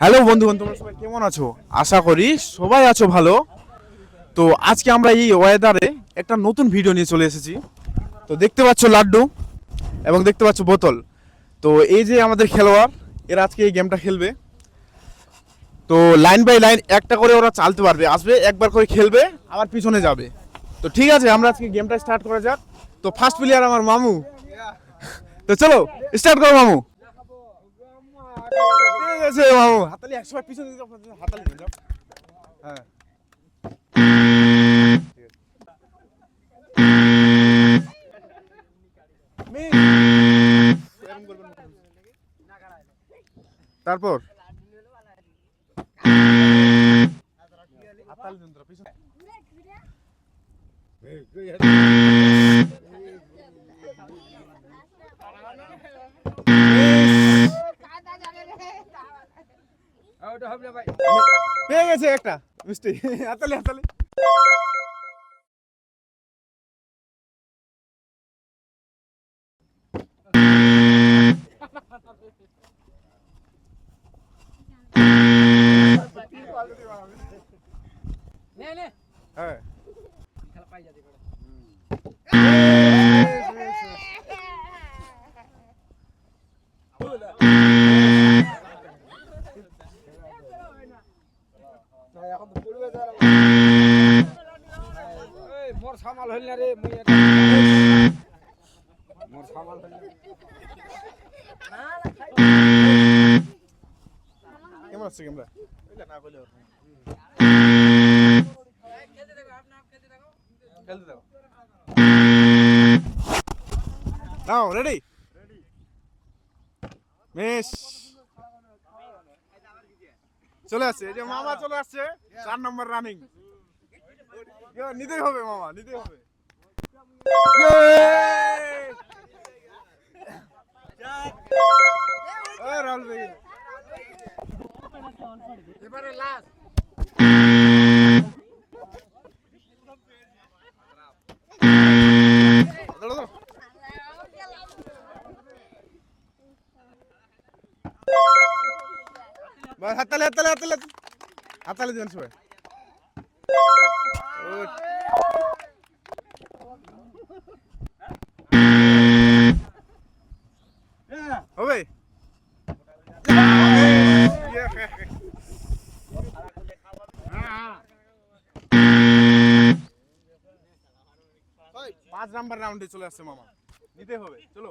Hello বন্ধুগণ তোমরা সবাই কেমন আছো? আশা করি সবাই আছো ভালো। তো আজকে আমরা এই ওয়েদারে একটা নতুন ভিডিও নিয়ে চলে এসেছি। তো দেখতে পাচ্ছ লাড্ডু এবং দেখতে পাচ্ছ বোতল। তো এই যে আমাদের খেলোয়াড়, এরা আজকে এই গেমটা খেলবে। তো লাইন বাই লাইন একটা করে ওরা চালতে পারবে। আসবে, একবার করে খেলবে, আবার পিছনে যাবে। তো ঠিক আছে, আমরা আজকে গেমটা স্টার্ট করা যাক। তো ফার্স্ট প্লেয়ার আমার মামু। তো চলো স্টার্ট করো মামু। হাতালি একশো বার পিছনে দিতে হাতালি নিয়ে যাও হ্যাঁ। তারপর হাতালি দিন তোরা, পিছনে। পেয়ে গেছে একটা। মিষ্টি। হাতালি হাতালি। হ্যাঁ। মোর সামাল হইল না রে মোর সামাল হইল আছে ক্যামেরা না কইলে খেলতে দাও নাও রেডি মিস চলে আসছে, এই যে মামা চলে আসছে, চার নম্বর রানিং নিতেই হবে মামা, নিতেই হবে। এবারে লাস্ট হাততালি হাততালি হাততালি হাততালি। দিবেন সবাই. হবে পাঁচ নাম্বার রাউন্ডে চলে আসছে মামা নিতে হবে, চলো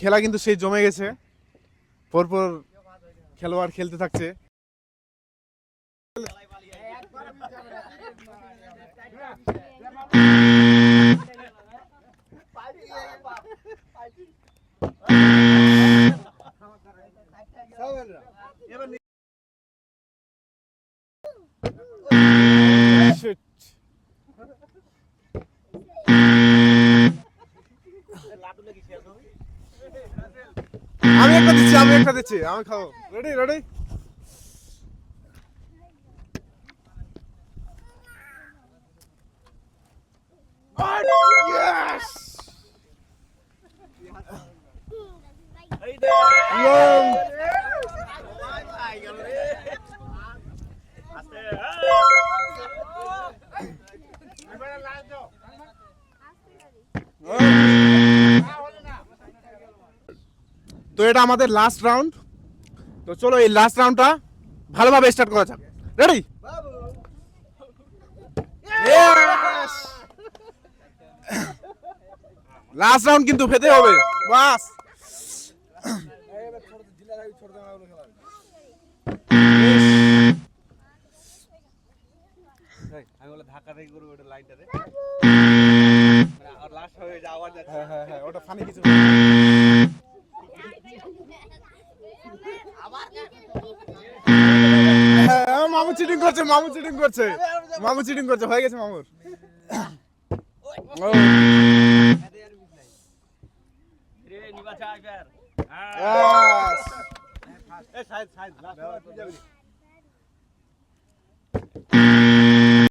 খেলা কিন্তু সেই জমে গেছে। পরপর খেলোয়াড় খেলতে থাকছে। আমি একটা দিচ্ছি আমি একটা দিচ্ছি আমি খাব। রেডি রেডি তো এটা আমাদের লাস্ট রাউন্ড তো চলো এই লাস্ট রাউন্ডটা ভালোভাবে স্টার্ট করা যাক। রেডি লাস্ট রাউন্ড কিন্তু পেতে হবে। বাস। ওটা হয়ে হ্যাঁ হ্যাঁ ওটা ফানি কিছু মামু চিটিং করছে মামু চিটিং করছে। মামু চিটিং করছে হয়ে গেছে মামুর। ও, রে নিবা চাই ফের ব্যাস। এ সাইড সাইড লাস্ট